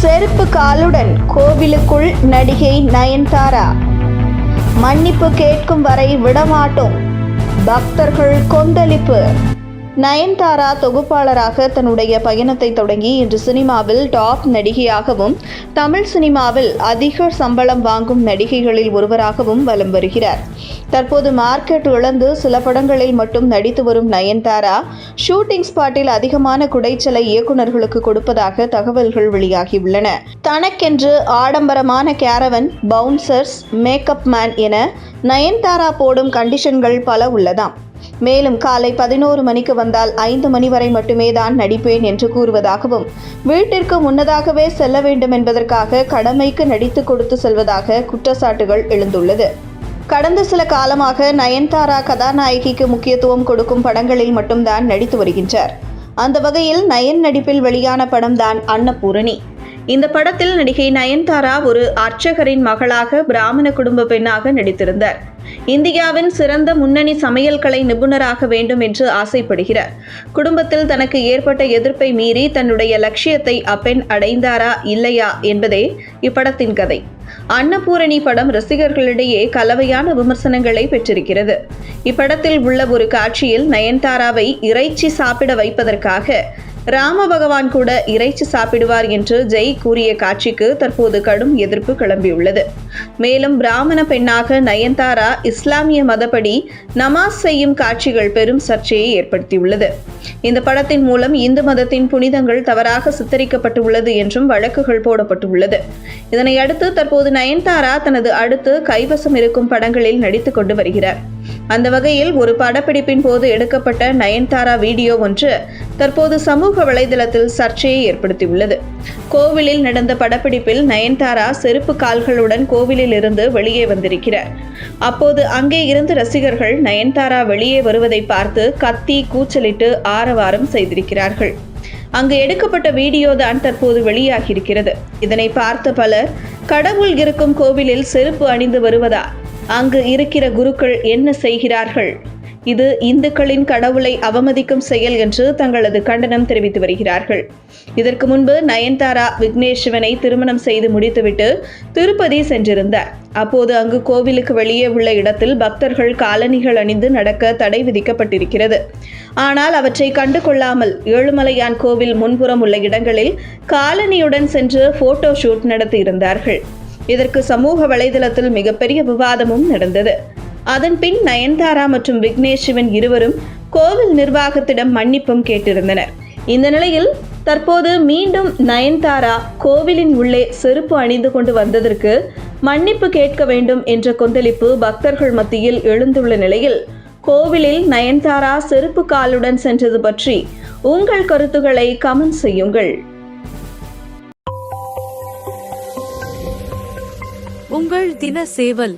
செருப்பு காலுடன் கோவிலுக்குள் நடிகை நயன்தாரா. மன்னிப்பு கேட்கும் வரை விடமாட்டோம். பக்தர்கள் கொந்தளிப்பு. நயன்தாரா தொகுப்பாளராக தன்னுடைய பயணத்தை தொடங்கி இன்று சினிமாவில் டாப் நடிகையாகவும் தமிழ் சினிமாவில் அதிக சம்பளம் வாங்கும் நடிகைகளில் ஒருவராகவும் வலம் வருகிறார். தற்போது மார்க்கெட் இழந்து சில படங்களில் மட்டும் நடித்து வரும் நயன்தாரா ஷூட்டிங் ஸ்பாட்டில் அதிகமான குடைச்சலை இயக்குநர்களுக்கு கொடுப்பதாக தகவல்கள் வெளியாகியுள்ளன. தனக்கென்று ஆடம்பரமான கேரவன் பவுன்சர்ஸ் மேக்கப் மேன் என நயன்தாரா போடும் கண்டிஷன்கள் பல உள்ளதாம். மேலும் காலை பதினோரு மணிக்கு வந்தால் ஐந்து மணி வரை மட்டுமே தான் நடிப்பேன் என்று கூறுவதாகவும் வீட்டிற்கு முன்னதாகவே செல்ல வேண்டும் என்பதற்காக கடமைக்கு நடித்து கொடுத்து செல்வதாக குற்றச்சாட்டுகள் எழுந்துள்ளது. கடந்த சில காலமாக நயன்தாரா கதாநாயகிக்கு முக்கியத்துவம் கொடுக்கும் படங்களில் மட்டும்தான் நடித்து வருகின்றார். அந்த வகையில் நயன் நடிப்பில் வெளியான படம்தான் அன்னபூரணி. இந்த படத்தில் நடிகை நயன்தாரா ஒரு அர்ச்சகரின் மகளாக பிராமண குடும்ப பெண்ணாக நடித்திருந்தார். இந்தியாவின் சிறந்த முன்னணி சமையல் கலை நிபுணராக வேண்டும் என்று ஆசைப்படுகிறார். குடும்பத்தில் தனக்கு ஏற்பட்ட எதிர்ப்பை மீறி தன்னுடைய லட்சியத்தை அப்பெண் அடைந்தாரா இல்லையா என்பதே இப்படத்தின் கதை. அன்னபூரணி படம் ரசிகர்களிடையே கலவையான விமர்சனங்களை பெற்றிருக்கிறது. இப்படத்தில் உள்ள ஒரு காட்சியில் நயன்தாராவை இறைச்சி சாப்பிட வைப்பதற்காக ராம பகவான் கூட இறைச்சி சாப்பிடுவார் என்று ஜெய் கூறிய காட்சிக்கு தற்போது கடும் எதிர்ப்பு கிளம்பியுள்ளது. மேலும் பிராமண பெண்ணாக நயன்தாரா இஸ்லாமிய மதப்படி நமாஸ் செய்யும் காட்சிகள் பெரும் சர்ச்சையை ஏற்படுத்தியுள்ளது. இந்த படத்தின் மூலம் இந்து மதத்தின் புனிதங்கள் தவறாக சித்தரிக்கப்பட்டுள்ளது என்றும் வழக்குகள் போடப்பட்டுள்ளது. இதனையடுத்து தற்போது நயன்தாரா தனது அடுத்து கைவசம் இருக்கும் படங்களில் நடித்துக் கொண்டு வருகிறார். அந்த வகையில் ஒரு படப்பிடிப்பின் போது எடுக்கப்பட்ட நயன்தாரா வீடியோ ஒன்று தற்போது சமூக வலைதளத்தில் சர்ச்சையை ஏற்படுத்தியுள்ளது. கோவிலில் நடந்த படப்பிடிப்பில் நயன்தாரா செருப்பு கால்களுடன் கோவிலில் இருந்து வெளியே வந்திருக்கிறார். அப்போது அங்கே இருந்து ரசிகர்கள் நயன்தாரா வெளியே வருவதை பார்த்து கத்தி கூச்சலிட்டு ஆரவாரம் செய்திருக்கிறார்கள். அங்கு எடுக்கப்பட்ட வீடியோ தான் தற்போது வெளியாகியிருக்கிறது. இதனை பார்த்த பலர் கடவுள் இருக்கும் கோவிலில் செருப்பு அணிந்து வருவதா? அங்கு இருக்கிற குருக்கள் என்ன செய்கிறார்கள்? இது இந்துக்களின் கடவுளை அவமதிக்கும் செயல் என்று தங்களது கண்டனம் தெரிவித்து வருகிறார்கள். இதற்கு முன்பு நயன்தாரா விக்னேஷ் சிவனை திருமணம் செய்து முடித்துவிட்டு திருப்பதி சென்றிருந்தார் அப்போது அங்கு கோவிலுக்கு வெளியே உள்ள இடத்தில் பக்தர்கள் காலணிகள் அணிந்து நடக்க தடை விதிக்கப்பட்டிருக்கிறது. ஆனால் அவற்றை கண்டு கொள்ளாமல் ஏழுமலையான் கோவில் முன்புறம் உள்ள இடங்களில் காலணியுடன் சென்று போட்டோ ஷூட் நடத்தியிருந்தார்கள் இதற்கு சமூக வலைதளத்தில் மிகப்பெரிய விவாதமும் நடந்தது. அதன் பின் நயன்தாரா மற்றும் விக்னேஷ் சிவன் இருவரும் கோவில் நிர்வாகத்திடம் மன்னிப்பும் கேட்டிருந்தனர். இந்த நிலையில் தற்போது மீண்டும் நயன்தாரா கோவிலின் உள்ளே செருப்பு அணிந்து கொண்டு வந்ததற்கு மன்னிப்பு கேட்க வேண்டும் என்ற கொந்தளிப்பு பக்தர்கள் மத்தியில் எழுந்துள்ள நிலையில் கோவிலில் நயன்தாரா செருப்பு காலுடன் சென்றது பற்றி உங்கள் கருத்துக்களை கமெண்ட் செய்யுங்கள். உங்கள் தின சேவல்